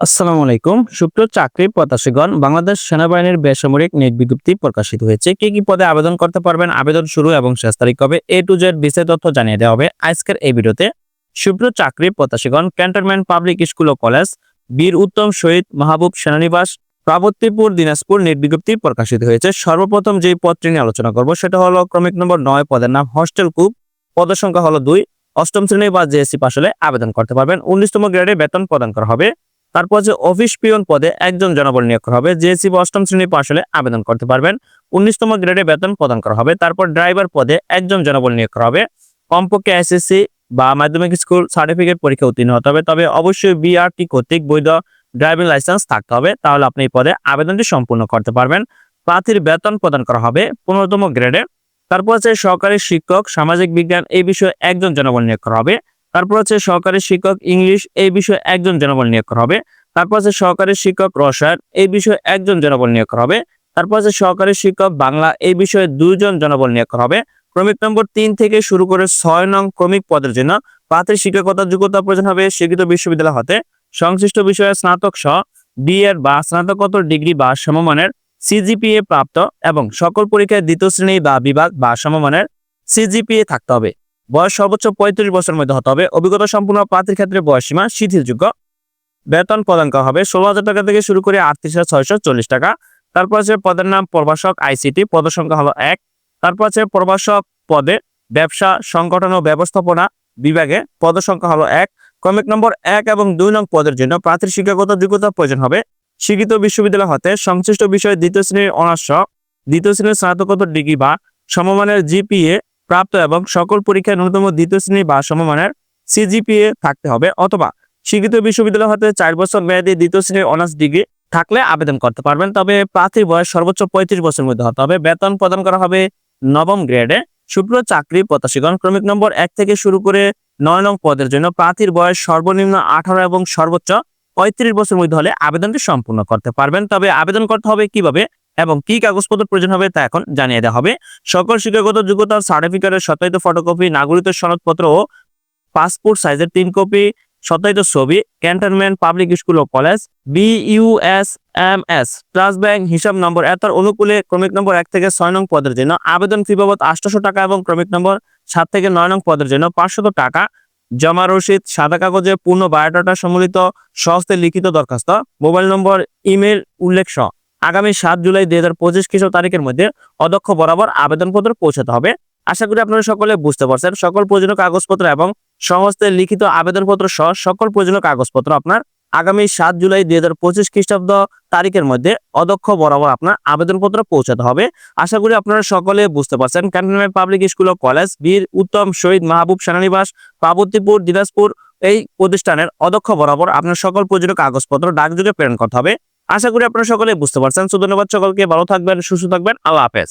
আসসালামু আলাইকুম। সুপ্রিয় চাকরি প্রত্যাশীগণ, বাংলাদেশ সেনাবাহিনীর বেসামরিক নিয়োগ বিজ্ঞপ্তি প্রকাশিত হয়েছে। কি কি পদে আবেদন করতে পারবেন, আবেদন শুরু এবং শেষ তারিখ কবে, এ টু জেড বিস্তারিত তথ্য জানিয়ে দেওয়া হবে আজকের এই ভিডিওতে। সুপ্রিয় চাকরি প্রত্যাশীগণ, ক্যান্টনমেন্ট পাবলিক স্কুল ও কলেজ, বীর উত্তম শহীদ মাহবুব সেনানিবাস প্রাবত্তিপুর দিনাজপুর নিয়োগ বিজ্ঞপ্তি প্রকাশিত হয়েছে। সর্বপ্রথম যে পদটি নিয়ে আলোচনা করব, সেটা হলো ক্রমিক নম্বর নয় পদের নাম হস্টেল কুপ। পদের সংখ্যা হলো দুই। অষ্টম শ্রেণি বা জেএসসি পাশ হলে আবেদন করতে পারবেন। উনিশতম গ্রেডে বেতন প্রদান করা হবে। তারপর যে অফিস পিয়ন পদে একজন জনবল নিয়োগ করা হবে জেএসসি বা অষ্টম শ্রেণি পাশ হলে আবেদন করতে পারবেন। উনিশতম গ্রেডে বেতন প্রদান করা হবে, তারপর ড্রাইভার পদে একজন জনবল নিয়োগ করা হবে। কমপক্ষে এসএসসি বা মাধ্যমিক স্কুল সার্টিফিকেট পরীক্ষা উত্তীর্ণ হতে হবে, তবে অবশ্যই বিআরটি কর্তৃক বৈধ ড্রাইভিং লাইসেন্স থাকতে হবে, তাহলে আপনি এই পদে আবেদনটি সম্পূর্ণ করতে পারবেন। প্রার্থীর বেতন প্রদান করা হবে পনেরোতম গ্রেডে। তারপর হচ্ছে সহকারী শিক্ষক, সামাজিক বিজ্ঞান, এই বিষয়ে একজন জনবল নিয়োগ করা হবে। তারপর হচ্ছে সহকারী শিক্ষক ইংলিশ, এই বিষয়ে একজন জনবল নিয়োগ করা হবে। তারপর আছে সহকারী শিক্ষক রসায়ন, এই বিষয়ে একজন জনবল নিয়োগ করা হবে। তারপর আছে সহকারী শিক্ষক বাংলা, এই বিষয়ে দুইজন জনবল নিয়োগ করা হবে। ক্রমিক নম্বর তিন থেকে শুরু করে ছয় নং ক্রমিক পদের জন্য প্রার্থীর শিক্ষকতার যোগ্যতা প্রয়োজন হবে স্বীকৃত বিশ্ববিদ্যালয় হতে। সংশ্লিষ্ট বিষয়ে স্নাতক সহ বিএড বা স্নাতকোত্তর ডিগ্রি বা সমমানের সিজিপিএ প্রাপ্ত এবং সকল পরীক্ষায় দ্বিতীয় শ্রেণি বা বিভাগ বা সমমানের সিজিপিএ থাকতে হবে। বয়স সর্বোচ্চ পঁয়ত্রিশ বছরের মধ্যে হতে হবে। অভিজ্ঞতা সম্পূর্ণ প্রার্থীর ক্ষেত্রে বয়সীমা শিথিলযোগ্য। বেতন প্রদান করা হবে। ষোলো হাজার টাকা থেকে শুরু করে আটত্রিশ হাজার ছয়শো চল্লিশ টাকা। তারপর আছে পদের নাম প্রভাষক আইসিটি পদ সংখ্যা হলো এক। তারপর আছে প্রভাষক পদে ব্যবসা, সংগঠন ও ব্যবস্থাপনা বিভাগে পদ সংখ্যা হলো এক। ক্রমিক নম্বর এক এবং দুই নং পদের জন্য প্রার্থীর শিক্ষাগত যোগ্যতা প্রয়োজন হবে। শিক্ষিত বিশ্ববিদ্যালয় হতে সংশ্লিষ্ট বিষয়ে দ্বিতীয় শ্রেণির অনার্স, দ্বিতীয় শ্রেণির স্নাতকোত্তর ডিগ্রি বা সমমানের জিপিএ প্রাপ্ত এবং সকল পরীক্ষায় ন্যূনতম দ্বিতীয় শ্রেণি বা সমমানের সিজিপিএ থাকতে হবে অথবা স্বীকৃত বিশ্ববিদ্যালয় হতে চার বছর মেয়াদী দ্বিতীয় শ্রেণির অনার্স ডিগ্রি থাকলে আবেদন করতে পারবেন। তবে প্রার্থীর বয়স সর্বোচ্চ পঁয়ত্রিশ বছরের মধ্যে হতে হবে। বেতন প্রদান করা হবে নবম গ্রেডে। শুক্র চাকরি প্রত্যাশীগণ, ক্রমিক নম্বর এক থেকে শুরু করে নয় নং পদের জন্য প্রার্থীর বয়স সর্বনিম্ন আঠারো এবং সর্বোচ্চ পঁয়ত্রিশ বছরের মধ্যে হলে আবেদনটি সম্পূর্ণ করতে পারবেন। তবে আবেদন করতে হবে কীভাবে? এবং কি কাগজপত্র প্রয়োজন হবে তা এখন জানিয়ে দেওয়া হবে। সকল শিক্ষাগত যোগ্যতার সার্টিফিকেটের সত্যায়িত ফটোকপি নাগরিকত্ব সনদপত্র ও পাসপোর্ট সাইজের তিন কপি সত্যায়িত ছবি ক্যান্টনমেন্ট পাবলিক স্কুল ও college BUS M S trust bank হিসাব নম্বর এত অনুকূলে ক্রমিক নম্বর এক থেকে ছয় নং পদের জন্য। আবেদন ফি বাবদ আটশোশো টাকা এবং ক্রমিক নম্বর সাত থেকে নয় নং পদের জন্য পাঁচশত টাকা। জমা রসিদ, সাদা কাগজে পূর্ণ বায়োডাটা সম্মিলিত সহস্তে লিখিত দরখাস্ত। মোবাইল নম্বর ইমেল উল্লেখ সহ আগামী সাত জুলাই দুই হাজার পঁচিশ খ্রিস্ট তারিখের মধ্যে অদক্ষ বরাবর আবেদনপত্র পৌঁছাতে হবে। আশা করি আপনারা সকলে বুঝতে পারছেন। সকল প্রয়োজনীয় কাগজপত্র এবং সমস্ত লিখিত আবেদনপত্র সহ সকল প্রয়োজনীয় কাগজপত্র আপনার আগামী সাত জুলাই দুই হাজার পঁচিশ খ্রিস্টাব্দ তারিখের মধ্যে অদক্ষ বরাবর আপনার আবেদনপত্র পৌঁছাতে হবে। আশা করি আপনারা সকলে বুঝতে পারছেন। ক্যান্টনমেন্ট পাবলিক স্কুল ও কলেজ, বীর, উত্তম, শহীদ, মাহবুব, সেনানিবাস পার্বতীপুর দিনাজপুর এই প্রতিষ্ঠানের অদক্ষ বরাবর আপনার সকল প্রয়োজনীয় কাগজপত্র ডাকযোগে প্রেরণ করতে হবে। আশা করি আপনারা সকলে বুঝতে পারছেন। সো ধন্যবাদ সকলকে, ভালো থাকবেন, সুস্থ থাকবেন। আল্লাহ হাফেজ।